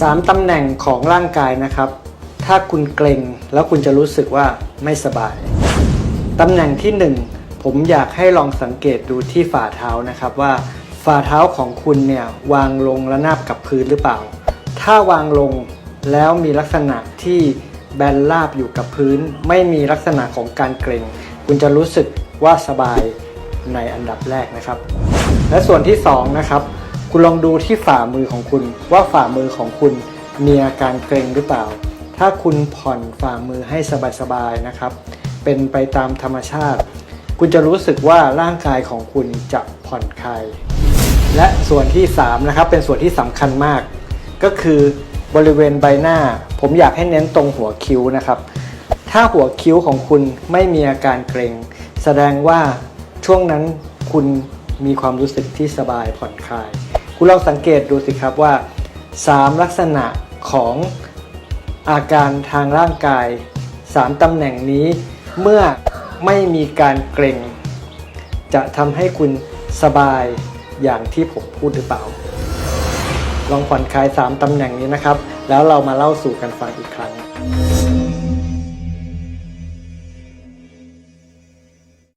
สามตำแหน่งของร่างกายนะครับ ถ้าคุณเกร็งแล้วคุณจะรู้สึกว่าไม่สบาย ตำแหน่งที่หนึ่งผมอยากให้ลองสังเกตดูที่ฝ่าเท้านะครับว่าฝ่าเท้าของคุณเนี่ยวางลงระนาบกับพื้นหรือเปล่า ถ้าวางลงแล้วมีลักษณะที่แบนราบอยู่กับพื้น ไม่มีลักษณะของการเกร็ง คุณจะรู้สึกว่าสบายในอันดับแรกนะครับ และส่วนที่สองนะครับ คุณลองดูที่ฝ่ามือของคุณ ว่าฝ่ามือของคุณมีอาการเกร็งหรือเปล่า ถ้าคุณผ่อนฝ่ามือให้สบายๆนะครับ เป็นไปตามธรรมชาติ คุณจะรู้สึกว่าร่างกายของคุณจะผ่อนคลายและส่วนที่3นะครับเป็นส่วนที่สำคัญมาก ก็คือบริเวณใบหน้า ผมอยากให้เน้นตรงหัวคิ้วนะครับ ถ้าหัวคิ้วของคุณไม่มีอาการเกร็ง แสดงว่าช่วงนั้นคุณมีความรู้สึกที่สบายผ่อนคลาย คุณลองสังเกตดูสิครับว่า 3 ลักษณะของอาการทางร่างกาย 3ตำแหน่งนี้ เมื่อไม่มีการเกร็ง จะทำให้คุณสบายอย่างที่ผมพูดหรือเปล่า ลองผ่อนคลาย 3ตำแหน่งนี้นะครับ แล้วเรามาเล่าสู่กันฟังอีกครั้ง